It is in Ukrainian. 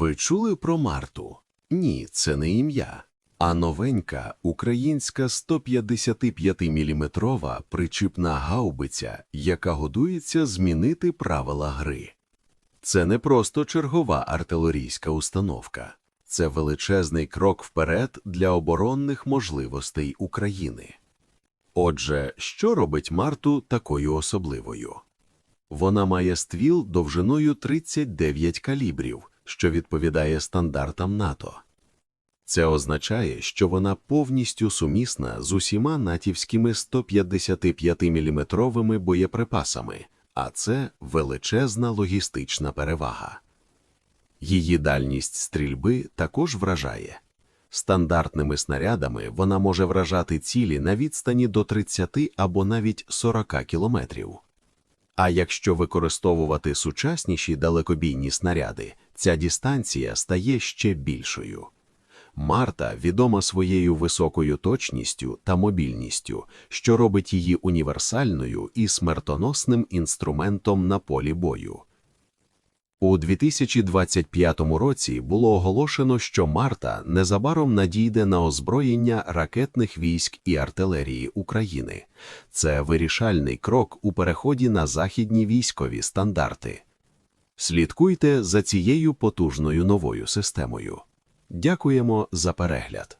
Ви чули про Марту? Ні, це не ім'я. А новенька українська 155-мм причіпна гаубиця, яка годується змінити правила гри. Це не просто чергова артилерійська установка. Це величезний крок вперед для оборонних можливостей України. Отже, що робить Марту такою особливою? Вона має ствіл довжиною 39 калібрів, що відповідає стандартам НАТО. Це означає, що вона повністю сумісна з усіма натівськими 155-мм боєприпасами, а це величезна логістична перевага. Її дальність стрільби також вражає. Стандартними снарядами вона може вражати цілі на відстані до 30 або навіть 40 кілометрів. А якщо використовувати сучасніші далекобійні снаряди, ця дистанція стає ще більшою. Марта відома своєю високою точністю та мобільністю, що робить її універсальною і смертоносним інструментом на полі бою. У 2025 році було оголошено, що Марта незабаром надійде на озброєння ракетних військ і артилерії України. Це вирішальний крок у переході на західні військові стандарти. Слідкуйте за цією потужною новою системою. Дякуємо за перегляд.